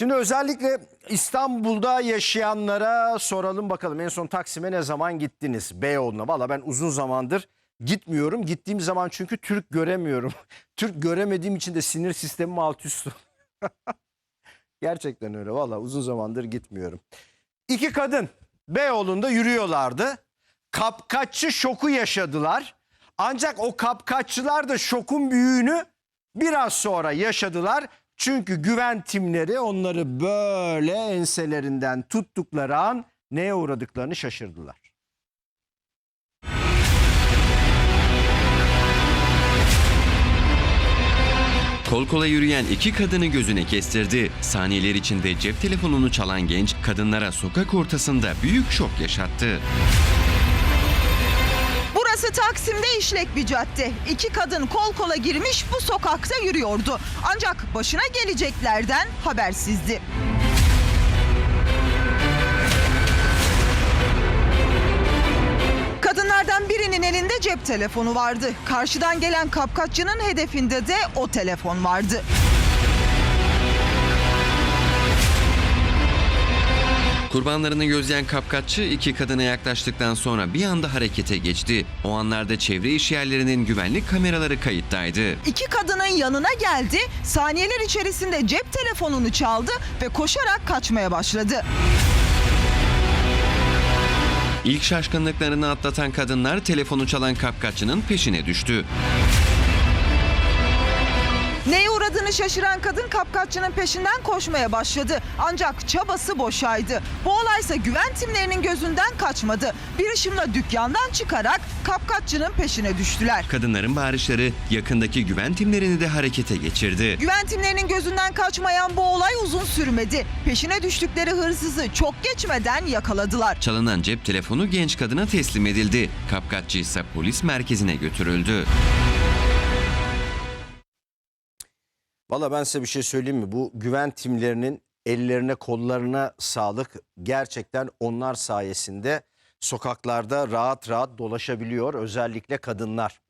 Şimdi özellikle İstanbul'da yaşayanlara soralım bakalım. En son Taksim'e ne zaman gittiniz? Beyoğlu'na. Valla ben uzun zamandır gitmiyorum. Gittiğim zaman çünkü Türk göremiyorum. Türk göremediğim için de sinir sistemim alt üst. Gerçekten öyle. Valla uzun zamandır gitmiyorum. İki kadın Beyoğlu'nda yürüyorlardı. Kapkaççı şoku yaşadılar. Ancak o kapkaççılar da şokun büyüğünü biraz sonra yaşadılar. Çünkü güven timleri onları böyle enselerinden tuttukları an neye uğradıklarını şaşırdılar. Kol kola yürüyen iki kadını gözüne kestirdi. Saniyeler içinde cep telefonunu çalan genç kadınlara sokak ortasında büyük şok yaşattı. Burası Taksim'de işlek bir cadde. İki kadın kol kola girmiş bu sokakta yürüyordu. Ancak başına geleceklerden habersizdi. Kadınlardan birinin elinde cep telefonu vardı. Karşıdan gelen kapkaççının hedefinde de o telefon vardı. Kurbanlarını gözleyen kapkaççı iki kadına yaklaştıktan sonra bir anda harekete geçti. O anlarda çevre iş yerlerinin güvenlik kameraları kayıttaydı. İki kadının yanına geldi, saniyeler içerisinde cep telefonunu çaldı ve koşarak kaçmaya başladı. İlk şaşkınlıklarını atlatan kadınlar telefonu çalan kapkaççının peşine düştü. Neye uğradığını şaşıran kadın kapkaççının peşinden koşmaya başladı. Ancak çabası boşaydı. Bu olaysa güven timlerinin gözünden kaçmadı. Bir ışımla dükkandan çıkarak kapkaççının peşine düştüler. Kadınların bağırışları yakındaki güven timlerini de harekete geçirdi. Güven timlerinin gözünden kaçmayan bu olay uzun sürmedi. Peşine düştükleri hırsızı çok geçmeden yakaladılar. Çalınan cep telefonu genç kadına teslim edildi. Kapkaççı ise polis merkezine götürüldü. Valla ben size bir şey söyleyeyim mi? Bu güven timlerinin ellerine kollarına sağlık. Gerçekten onlar sayesinde sokaklarda rahat rahat dolaşabiliyor özellikle kadınlar.